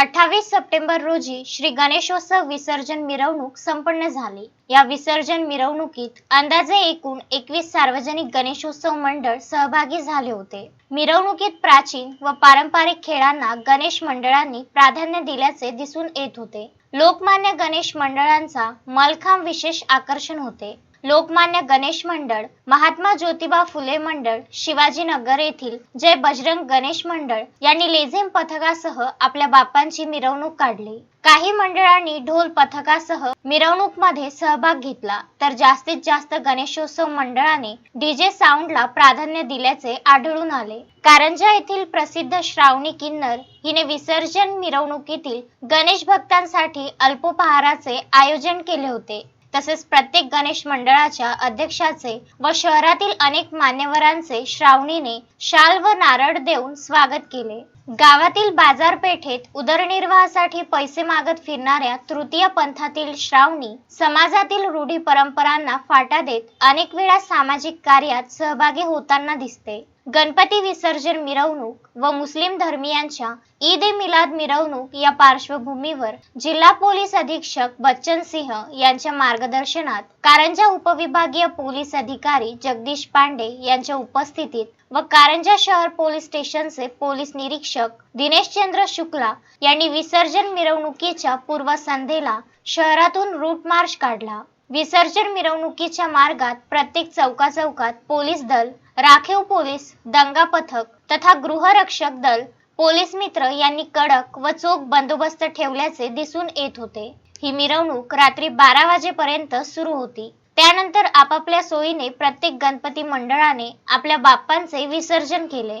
अठ्ठावीस सप्टेंबर रोजी श्री गणेशोत्सव विसर्जन मिरवणूक संपन्न झाली. या विसर्जन मिरवणुकीत अंदाजे एकूण एकवीस सार्वजनिक गणेशोत्सव मंडळ सहभागी झाले होते. मिरवणुकीत प्राचीन व पारंपरिक खेळांना गणेश मंडळांनी प्राधान्य दिल्याचे दिसून येत होते. लोकमान्य गणेश मंडळांचा मलखांब विशेष आकर्षण होते. लोकमान्य गणेश मंडळ महात्मा ज्योतिबा फुले मंडळ शिवाजीनगर येथील जय बजरंग गणेश मंडळ यांनी लेझिम पथकासह आपल्या बाप्पांची मिरवणूक काढली. काही मंडळांनी ढोल पथकासह मिरवणूकमध्ये सहभाग घेतला तर जास्तीत जास्त गणेशोत्सव मंडळाने डीजे साऊंडला प्राधान्य दिल्याचे आढळून आले. कारंजा येथील प्रसिद्ध श्रावणी किन्नर हिने विसर्जन मिरवणुकीतील गणेश भक्तांसाठी अल्पोपहाराचे आयोजन केले होते. तसेच प्रत्येक गणेश मंडळाच्या अध्यक्षाचे व शहरातील अनेक मान्यवरांचे श्रावणीने शाल व नारळ देऊन स्वागत केले. गावातील बाजारपेठेत उदरनिर्वाहासाठी पैसे मागत फिरणाऱ्या तृतीय पंथातील श्रावणी समाजातील रूढी परंपरांना फाटा देत अनेक वेळा सामाजिक कार्यात सहभागी होताना दिसते. गणपती विसर्जन मिरवणूक व मुस्लिम धर्मियांच्या ईद ए मिलाद मिरवणूक या पार्श्वभूमीवर जिल्हा पोलीस अधीक्षक बच्चन सिंह यांच्या मार्गदर्शनात कारंजा उपविभागीय पोलीस अधिकारी जगदीश पांडे यांच्या उपस्थितीत व कारंजा शहर पोलीस स्टेशनचे पोलीस निरीक्षक दिनेशचंद्र शुक्ला यांनी विसर्जन मिरवणुकीच्या पूर्वसंध्येला शहरातून रूट मार्च काढला. विसर्जन मिरवणुकीच्या मार्गात प्रत्येक चौका चौकात पोलीस दल राखीव पोलीस दंगा पथक तथा गृहरक्षक दल पोलीस मित्र यांनी कडक व चोख बंदोबस्त ठेवल्याचे दिसून येत होते. ही मिरवणूक रात्री बारा वाजेपर्यंत सुरू होती. त्यानंतर आपापल्या सोयीने प्रत्येक गणपती मंडळाने आपल्या बाप्पांचे विसर्जन केले.